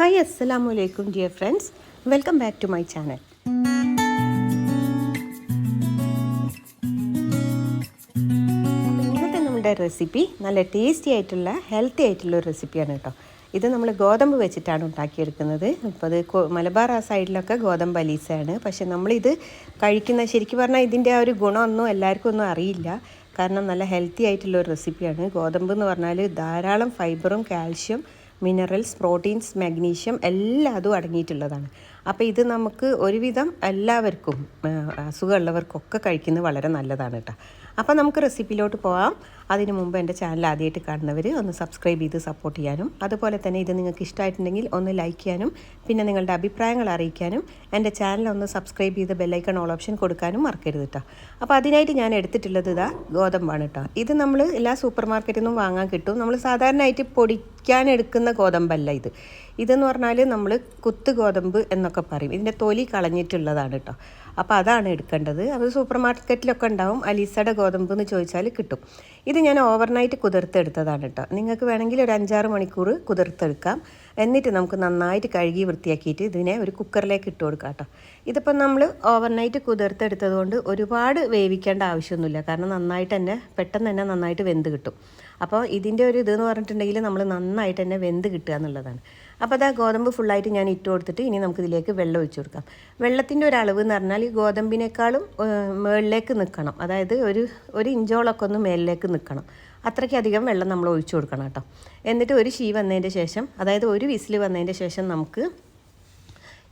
Hi അസ്സലാമു അലൈക്കും dear friends. Welcome back to my channel. ഇന്നത്തെ നമ്മുടെ റെസിപ്പി നല്ല ടേസ്റ്റി ആയിട്ടുള്ള ഹെൽത്തി ആയിട്ടുള്ള ഒരു റെസിപ്പിയാണ് കേട്ടോ. ഇത് നമ്മൾ ഗോതമ്പ് വെച്ചിട്ടാണ് ഉണ്ടാക്കിയെടുക്കുന്നത്. ഇപ്പോൾ അത് മലബാർ ആ സൈഡിലൊക്കെ ഗോതമ്പ് അലീസയാണ് പക്ഷെ നമ്മളിത് കഴിക്കുന്ന ശരിക്കും പറഞ്ഞാൽ ഇതിന്റെ ആ ഒരു ഗുണമൊന്നും എല്ലാവർക്കും ഒന്നും അറിയില്ല. കാരണം നല്ല ഹെൽത്തി ആയിട്ടുള്ള ഒരു റെസിപ്പിയാണ്. ഗോതമ്പ് എന്ന് പറഞ്ഞാൽ ധാരാളം ഫൈബറും കാൽഷ്യം മിനറൽസ് പ്രോട്ടീൻസ് മാഗ്നീഷ്യം എല്ലാം അതും അടങ്ങിയിട്ടുള്ളതാണ്. അപ്പോൾ ഇത് നമുക്ക് ഒരുവിധം എല്ലാവർക്കും അസുഖമുള്ളവർക്കൊക്കെ കഴിക്കുന്നത് വളരെ നല്ലതാണ് കേട്ടോ. അപ്പോൾ നമുക്ക് റെസിപ്പിയിലോട്ട് പോകാം അതിന് മുമ്പ് എന്റെ ചാനൽ ആദ്യമായിട്ട് കാണുന്നവർ ഒന്ന് സബ്സ്ക്രൈബ് ചെയ്ത് സപ്പോർട്ട് ചെയ്യാനും അതുപോലെ തന്നെ ഇത് നിങ്ങൾക്ക് ഇഷ്ടമായിട്ടുണ്ടെങ്കിൽ ഒന്ന് ലൈക്ക് ചെയ്യാനും പിന്നെ നിങ്ങളുടെ അഭിപ്രായങ്ങൾ അറിയിക്കാനും എന്റെ ചാനൽ ഒന്ന് സബ്സ്ക്രൈബ് ചെയ്ത് ബെല്ലൈക്കൺ ഓൾ ഓപ്ഷൻ കൊടുക്കാനും മറക്കരുത് കേട്ടോ. അപ്പോൾ അതിനായിട്ട് ഞാൻ എടുത്തിട്ടുള്ളത് ഇതാ ഗോതമ്പാണ് കേട്ടോ. ഇത് നമ്മൾ എല്ലാ സൂപ്പർ മാർക്കറ്റിൽ നിന്നും വാങ്ങാൻ കിട്ടും. നമ്മൾ സാധാരണയായിട്ട് പൊടിക്കാൻ എടുക്കുന്ന ഗോതമ്പല്ല ഇത്. ഇതെന്ന് പറഞ്ഞാൽ നമ്മൾ കുത്ത് ഗോതമ്പ് എന്നൊക്കെ പറയും. ഇതിന്റെ തൊലി കളഞ്ഞിട്ടുള്ളതാണ് കേട്ടോ അപ്പോൾ അതാണ് എടുക്കേണ്ടത്. അത് സൂപ്പർ മാർക്കറ്റിലൊക്കെ ഉണ്ടാവും. അലീസയുടെ ഗോതമ്പ് എന്ന് ചോദിച്ചാൽ കിട്ടും. ഇത് ഞാൻ ഓവർനൈറ്റ് കുതിർത്തെടുത്തതാണ് കേട്ടോ നിങ്ങൾക്ക് വേണമെങ്കിൽ ഒരു അഞ്ചാറ് മണിക്കൂർ കുതിർത്തെടുക്കാം. എന്നിട്ട് നമുക്ക് നന്നായിട്ട് കഴുകി വൃത്തിയാക്കിയിട്ട് ഇതിനെ ഒരു കുക്കറിലേക്ക് ഇട്ട് കൊടുക്കാം കേട്ടോ ഇതിപ്പോൾ നമ്മൾ ഓവർനൈറ്റ് കുതിർത്തെടുത്തതുകൊണ്ട് ഒരുപാട് വേവിക്കേണ്ട ആവശ്യമൊന്നുമില്ല. കാരണം നന്നായിട്ട് തന്നെ പെട്ടെന്ന് തന്നെ നന്നായിട്ട് വെന്ത് കിട്ടും. അപ്പോൾ ഇതിന്റെ ഒരു ഇതെന്ന് പറഞ്ഞിട്ടുണ്ടെങ്കിൽ നമ്മൾ നന്നായിട്ട് തന്നെ വെന്ത് കിട്ടുക എന്നുള്ളതാണ്. അപ്പോൾ അത് ആ ഗോതമ്പ് ഫുള്ളായിട്ട് ഞാൻ ഇട്ട് കൊടുത്തിട്ട് ഇനി നമുക്കിതിലേക്ക് വെള്ളം ഒഴിച്ചു കൊടുക്കാം. വെള്ളത്തിന്റെ ഒരു അളവ് എന്ന് പറഞ്ഞാൽ ഈ ഗോതമ്പിനേക്കാളും മുകളിലേക്ക് നിൽക്കണം. അതായത് ഒരു ഒരു ഇഞ്ചോളൊക്കെ ഒന്ന് മേലിലേക്ക് നിൽക്കണം. അത്രയ്ക്കധികം വെള്ളം നമ്മൾ ഒഴിച്ചു കൊടുക്കണം കേട്ടോ. എന്നിട്ട് ഒരു ഷീ വന്നതിന്റെ ശേഷം അതായത് ഒരു വിസിൽ വന്നതിന്റെ ശേഷം നമുക്ക്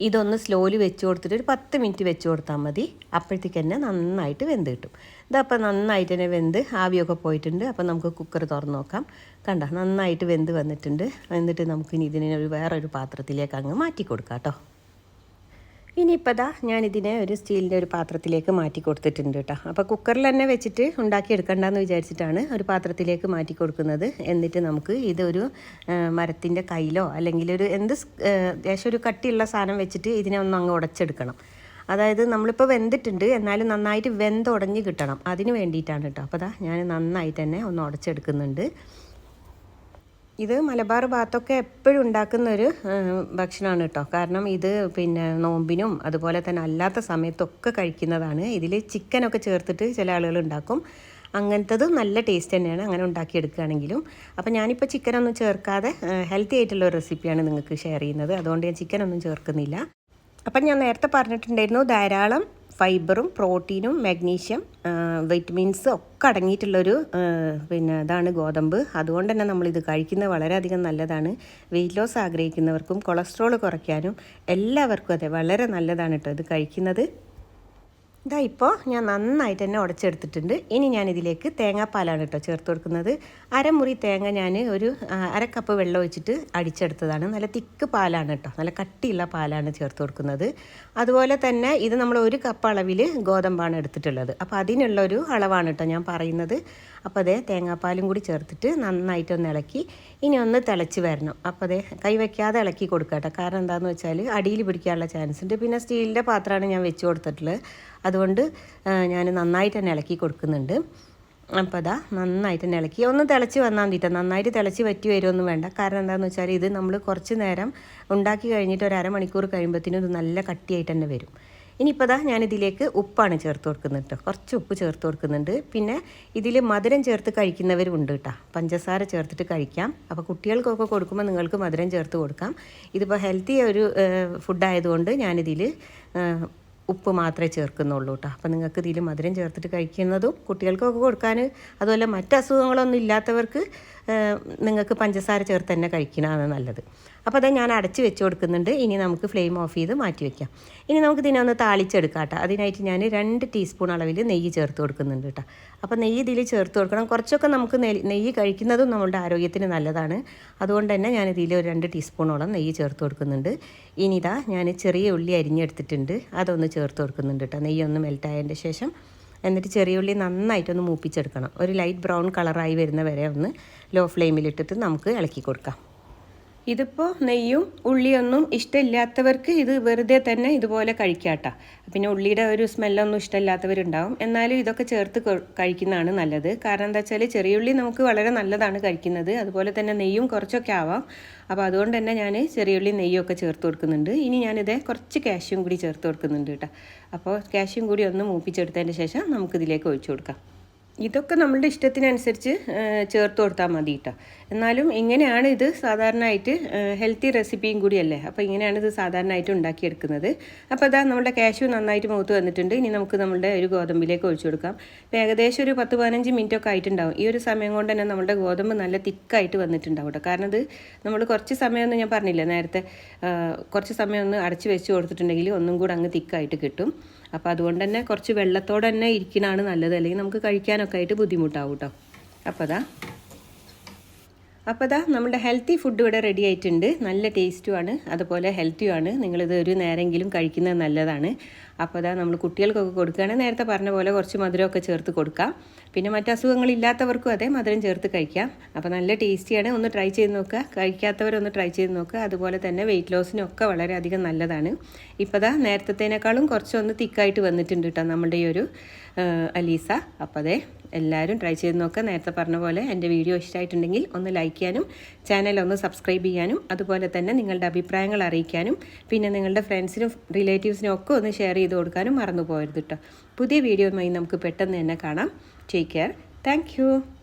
ഇതൊന്ന് സ്ലോലി വെച്ച് കൊടുത്തിട്ട് ഒരു പത്ത് മിനിറ്റ് വെച്ച് കൊടുത്താൽ മതി. അപ്പോഴത്തേക്ക് തന്നെ നന്നായിട്ട് വെന്ത് കിട്ടും. ഇതപ്പോൾ നന്നായിട്ട് തന്നെ വെന്ത് ആവിയൊക്കെ പോയിട്ടുണ്ട്. അപ്പോൾ നമുക്ക് കുക്കർ തുറന്ന് നോക്കാം. കണ്ട? നന്നായിട്ട് വെന്ത് വന്നിട്ടുണ്ട്. എന്നിട്ട് നമുക്കിനി ഇതിനെ ഒരു വേറൊരു പാത്രത്തിലേക്ക് അങ്ങ് മാറ്റി കൊടുക്കാം കേട്ടോ. ഇനിയിപ്പോൾ ദാ ഞാനിതിനെ ഒരു സ്റ്റീലിന്റെ ഒരു പാത്രത്തിലേക്ക് മാറ്റി കൊടുത്തിട്ടുണ്ട് കേട്ടോ. അപ്പോൾ കുക്കറിൽ തന്നെ വെച്ചിട്ട് ഉണ്ടാക്കിയെടുക്കണ്ടെന്ന് വിചാരിച്ചിട്ടാണ് ഒരു പാത്രത്തിലേക്ക് മാറ്റി കൊടുക്കുന്നത്. എന്നിട്ട് നമുക്ക് ഇതൊരു മരത്തിന്റെ കയ്യിലോ അല്ലെങ്കിൽ ഒരു എന്ത് ഏകദേശം ഒരു കട്ടിയുള്ള സാധനം വെച്ചിട്ട് ഇതിനെ ഒന്ന് അങ്ങ് ഉടച്ചെടുക്കണം. അതായത് നമ്മളിപ്പോൾ വെന്തിട്ടുണ്ട് എന്നാലും നന്നായിട്ട് വെന്തുടഞ്ഞ് കിട്ടണം. അതിന് വേണ്ടിയിട്ടാണ് കേട്ടോ. അപ്പോൾ ദാ ഞാൻ നന്നായിട്ട് തന്നെ ഒന്ന് ഉടച്ചെടുക്കുന്നുണ്ട്. ഇത് മലബാർ ഭാഗത്തൊക്കെ എപ്പോഴും ഉണ്ടാക്കുന്ന ഒരു ഭക്ഷണമാണ് കേട്ടോ കാരണം ഇത് പിന്നെ നോമ്പിനും അതുപോലെ തന്നെ അല്ലാത്ത സമയത്തൊക്കെ കഴിക്കുന്നതാണ്. ഇതിൽ ചിക്കനൊക്കെ ചേർത്തിട്ട് ചില ആളുകൾ ഉണ്ടാക്കും. അങ്ങനത്തത് നല്ല ടേസ്റ്റ് തന്നെയാണ് അങ്ങനെ ഉണ്ടാക്കിയെടുക്കുകയാണെങ്കിലും. അപ്പോൾ ഞാനിപ്പോൾ ചിക്കനൊന്നും ചേർക്കാതെ ഹെൽത്തി ആയിട്ടുള്ള ഒരു റെസിപ്പിയാണ് നിങ്ങൾക്ക് ഷെയർ ചെയ്യുന്നത്. അതുകൊണ്ട് ഞാൻ ചിക്കനൊന്നും ചേർക്കുന്നില്ല. അപ്പം ഞാൻ നേരത്തെ പറഞ്ഞിട്ടുണ്ടായിരുന്നു ധാരാളം ഫൈബറും പ്രോട്ടീനും മാഗ്നീഷ്യം വൈറ്റമിൻസ് ഒക്കെ അടങ്ങിയിട്ടുള്ളൊരു പിന്നെ ഇതാണ് ഗോതമ്പ്. അതുകൊണ്ട് തന്നെ നമ്മളിത് കഴിക്കുന്നത് വളരെയധികം നല്ലതാണ്. വെയിറ്റ് ലോസ് ആഗ്രഹിക്കുന്നവർക്കും കൊളസ്ട്രോൾ കുറയ്ക്കാനും എല്ലാവർക്കും അതെ വളരെ നല്ലതാണ് കേട്ടോ ഇത് കഴിക്കുന്നത്. ഇതാ ഇപ്പോൾ ഞാൻ നന്നായിട്ട് തന്നെ ഉടച്ചെടുത്തിട്ടുണ്ട്. ഇനി ഞാനിതിലേക്ക് തേങ്ങാപ്പാലാണ് കേട്ടോ ചേർത്ത് കൊടുക്കുന്നത്. അരമുറി തേങ്ങ ഞാൻ ഒരു അര കപ്പ് വെള്ളം ഒഴിച്ചിട്ട് അടിച്ചെടുത്തതാണ്. നല്ല തിക്ക് പാലാണ് കേട്ടോ. നല്ല കട്ടിയുള്ള പാലാണ് ചേർത്ത് കൊടുക്കുന്നത്. അതുപോലെ തന്നെ ഇത് നമ്മൾ ഒരു കപ്പ് അളവിൽ ഗോതമ്പാണ് എടുത്തിട്ടുള്ളത്. അപ്പോൾ അതിനുള്ള ഒരു അളവാണ് കേട്ടോ ഞാൻ പറയുന്നത്. അപ്പോൾ അതേ തേങ്ങാപ്പാലും കൂടി ചേർത്തിട്ട് നന്നായിട്ടൊന്ന് ഇളക്കി. ഇനി ഒന്ന് തിളച്ച് വരണം. അപ്പോൾ അതേ കൈ വയ്ക്കാതെ ഇളക്കി കൊടുക്കട്ടെ കേട്ടോ. കാരണം എന്താണെന്ന് വെച്ചാൽ അടിയിൽ പിടിക്കാനുള്ള ചാൻസ് ഉണ്ട്. പിന്നെ സ്റ്റീലിന്റെ പാത്രമാണ് ഞാൻ വെച്ച് കൊടുത്തിട്ടുള്ളത്. അതുകൊണ്ട് ഞാൻ നന്നായിട്ട് തന്നെ ഇളക്കി കൊടുക്കുന്നുണ്ട്. അപ്പോൾ അതാ നന്നായിട്ട് തന്നെ ഇളക്കി. ഒന്ന് തിളച്ച് വന്നാൽ മതിട്ടോ നന്നായിട്ട് തിളച്ച് വറ്റി വരുമൊന്നും വേണ്ട. കാരണം എന്താണെന്ന് വെച്ചാൽ ഇത് നമ്മൾ കുറച്ച് നേരം ഉണ്ടാക്കി കഴിഞ്ഞിട്ട് ഒരു അരമണിക്കൂർ കഴിയുമ്പോഴത്തേനും ഇത് നല്ല കട്ടിയായിട്ട് തന്നെ വരും. ഇനിയിപ്പോൾ ദാ ഞാനിതിലേക്ക് ഉപ്പാണ് ചേർത്ത് കൊടുക്കുന്നത് കേട്ടോ കുറച്ച് ഉപ്പ് ചേർത്ത് കൊടുക്കുന്നുണ്ട്. പിന്നെ ഇതിൽ മധുരം ചേർത്ത് കഴിക്കുന്നവരും ഉണ്ട് കേട്ടോ പഞ്ചസാര ചേർത്തിട്ട് കഴിക്കാം. അപ്പോൾ കുട്ടികൾക്കൊക്കെ കൊടുക്കുമ്പോൾ നിങ്ങൾക്ക് മധുരം ചേർത്ത് കൊടുക്കാം. ഇതിപ്പോൾ ഹെൽത്തി ഒരു ഫുഡായതുകൊണ്ട് ഞാനിതിൽ ഉപ്പ് മാത്രമേ ചേർക്കുന്നുള്ളൂ കേട്ടോ അപ്പോൾ നിങ്ങൾക്ക് ഇതിൽ മധുരം ചേർത്തിട്ട് കഴിക്കുന്നതും കുട്ടികൾക്കൊക്കെ കൊടുക്കാൻ അതുപോലെ മറ്റ് അസുഖങ്ങളൊന്നും ഇല്ലാത്തവർക്ക് നിങ്ങൾക്ക് പഞ്ചസാര ചേർത്ത് തന്നെ കഴിക്കണതാണ് നല്ലത്. അപ്പോൾ അത് ഞാൻ അടച്ച് വെച്ച് കൊടുക്കുന്നുണ്ട്. ഇനി നമുക്ക് ഫ്ലെയിം ഓഫ് ചെയ്ത് മാറ്റി വെക്കാം. ഇനി നമുക്ക് ഇതിനെ ഒന്ന് താളിച്ചെടുക്കാം കേട്ടോ. അതിനായിട്ട് ഞാൻ രണ്ട് ടീസ്പൂൺ അളവിൽ നെയ്യ് ചേർത്ത് കൊടുക്കുന്നുണ്ട് കേട്ടോ. അപ്പോൾ നെയ്യ് ഇതിൽ ചേർത്ത് കൊടുക്കണം. കുറച്ചൊക്കെ നമുക്ക് നെയ്യ് കഴിക്കുന്നതും നമ്മുടെ ആരോഗ്യത്തിന് നല്ലതാണ്. അതുകൊണ്ട് തന്നെ ഞാൻ ഇതിൽ ഒരു രണ്ട് ടീസ്പൂണോളം നെയ്യ് ചേർത്ത് കൊടുക്കുന്നുണ്ട്. ഇനി ഇതാ ഞാൻ ചെറിയ ഉള്ളി അരിഞ്ഞെടുത്തിട്ടുണ്ട്. അതൊന്ന് ചേർത്ത് കൊടുക്കുന്നുണ്ട് കേട്ടോ. നെയ്യ് ഒന്ന് മെൽറ്റായതിന്റെ ശേഷം എന്നിട്ട് ചെറിയ ഉള്ളി നന്നായിട്ടൊന്ന് മൂപ്പിച്ചെടുക്കണം. ഒരു ലൈറ്റ് ബ്രൗൺ കളറായി വരുന്ന വരെ ഒന്ന് ലോ ഫ്ലെയിമിലിട്ടിട്ട് നമുക്ക് ഇളക്കി കൊടുക്കാം. ഇതിപ്പോൾ നെയ്യും ഉള്ളിയൊന്നും ഇഷ്ടമില്ലാത്തവർക്ക് ഇത് വെറുതെ തന്നെ ഇതുപോലെ കഴിക്കാട്ടോ. പിന്നെ ഉള്ളിയുടെ ഒരു സ്മെല്ലൊന്നും ഇഷ്ടമില്ലാത്തവരുണ്ടാവും. എന്നാലും ഇതൊക്കെ ചേർത്ത് കഴിക്കുന്നതാണ് നല്ലത്. കാരണം എന്താ വെച്ചാൽ ചെറിയ ഉള്ളി നമുക്ക് വളരെ നല്ലതാണ് കഴിക്കുന്നത്. അതുപോലെ തന്നെ നെയ്യും കുറച്ചൊക്കെ ആവാം. അപ്പോൾ അതുകൊണ്ട് തന്നെ ഞാൻ ചെറിയ ഉള്ളി നെയ്യൊക്കെ ചേർത്ത് കൊടുക്കുന്നുണ്ട്. ഇനി ഞാനിത് കുറച്ച് കാഷ്യും കൂടി ചേർത്ത് കൊടുക്കുന്നുണ്ട് കേട്ടോ. അപ്പോൾ കാഷ്യും കൂടി ഒന്ന് മൂപ്പിച്ചെടുത്തതിന് ശേഷം നമുക്കിതിലേക്ക് ഒഴിച്ചു കൊടുക്കാം. ഇതൊക്കെ നമ്മളുടെ ഇഷ്ടത്തിനനുസരിച്ച് ചേർത്ത് കൊടുത്താൽ മതി കേട്ടോ എന്നാലും ഇങ്ങനെയാണ് ഇത് സാധാരണയായിട്ട് ഹെൽത്തി റെസിപ്പിയും കൂടിയല്ലേ? അപ്പോൾ ഇങ്ങനെയാണ് ഇത് സാധാരണയായിട്ട് ഉണ്ടാക്കിയെടുക്കുന്നത്. അപ്പോൾ അതാ നമ്മുടെ കാശു നന്നായിട്ട് മൂത്ത് വന്നിട്ടുണ്ട്. ഇനി നമുക്ക് നമ്മുടെ ഒരു ഗോതമ്പിലേക്ക് ഒഴിച്ചു കൊടുക്കാം. ഇപ്പോൾ ഏകദേശം ഒരു പത്ത് പതിനഞ്ച് മിനിറ്റ് ഒക്കെ ആയിട്ടുണ്ടാവും. ഈ ഒരു സമയം കൊണ്ട് തന്നെ നമ്മുടെ ഗോതമ്പ് നല്ല തിക്കായിട്ട് വന്നിട്ടുണ്ടാവും കേട്ടോ കാരണം അത് നമ്മൾ കുറച്ച് സമയമൊന്നും ഞാൻ പറഞ്ഞില്ല? നേരത്തെ കുറച്ച് സമയം ഒന്ന് അടച്ച് വെച്ച് കൊടുത്തിട്ടുണ്ടെങ്കിൽ ഒന്നും കൂടെ അങ്ങ് തിക്കായിട്ട് കിട്ടും. അപ്പോൾ അതുകൊണ്ട് തന്നെ കുറച്ച് വെള്ളത്തോടെ തന്നെ ഇരിക്കണതാണ് നല്ലത്. അല്ലെങ്കിൽ നമുക്ക് കഴിക്കാനൊക്കെ ആയിട്ട് ബുദ്ധിമുട്ടാവും കേട്ടോ അപ്പോൾ അതാ അപ്പോൾ അതാ നമ്മുടെ ഹെൽത്തി ഫുഡ് ഇവിടെ റെഡി ആയിട്ടുണ്ട്. നല്ല ടേസ്റ്റുമാണ് അതുപോലെ ഹെൽത്തിയുമാണ് നിങ്ങളിത് ഒരു നേരെങ്കിലും കഴിക്കുന്നത് നല്ലതാണ്. അപ്പോൾ അതാ നമ്മൾ കുട്ടികൾക്കൊക്കെ കൊടുക്കുകയാണെങ്കിൽ നേരത്തെ പറഞ്ഞ പോലെ കുറച്ച് മധുരമൊക്കെ ചേർത്ത് കൊടുക്കാം. പിന്നെ മറ്റ് അസുഖങ്ങളില്ലാത്തവർക്കും അതെ മധുരം ചേർത്ത് കഴിക്കാം. അപ്പോൾ നല്ല ടേസ്റ്റിയാണ് ഒന്ന് ട്രൈ ചെയ്ത് നോക്കുക. കഴിക്കാത്തവരൊന്ന് ട്രൈ ചെയ്ത് നോക്കുക. അതുപോലെ തന്നെ വെയിറ്റ് ലോസിനൊക്കെ വളരെയധികം നല്ലതാണ്. ഇപ്പോൾ അതാ നേരത്തേനേക്കാളും കുറച്ചൊന്ന് തിക്കായിട്ട് വന്നിട്ടുണ്ട് കേട്ടോ നമ്മുടെ ഈ ഒരു അലീസ. അപ്പോൾ അതെ എല്ലാവരും ട്രൈ ചെയ്ത് നോക്കുക നേരത്തെ പറഞ്ഞ പോലെ എന്റെ വീഡിയോ ഇഷ്ടമായിട്ടുണ്ടെങ്കിൽ ഒന്ന് ലൈക്ക് ചെയ്യാനും ചാനൽ ഒന്ന് സബ്സ്ക്രൈബ് ചെയ്യാനും അതുപോലെ തന്നെ നിങ്ങളുടെ അഭിപ്രായങ്ങൾ അറിയിക്കാനും പിന്നെ നിങ്ങളുടെ ഫ്രണ്ട്സിനും റിലേറ്റീവ്സിനും ഒക്കെ ഒന്ന് ഷെയർ ചെയ്ത് കൊടുക്കാനും മറന്നു പോകരുത് കേട്ടോ പുതിയ വീഡിയോയുമായി നമുക്ക് പെട്ടെന്ന് തന്നെ കാണാം. Take care thank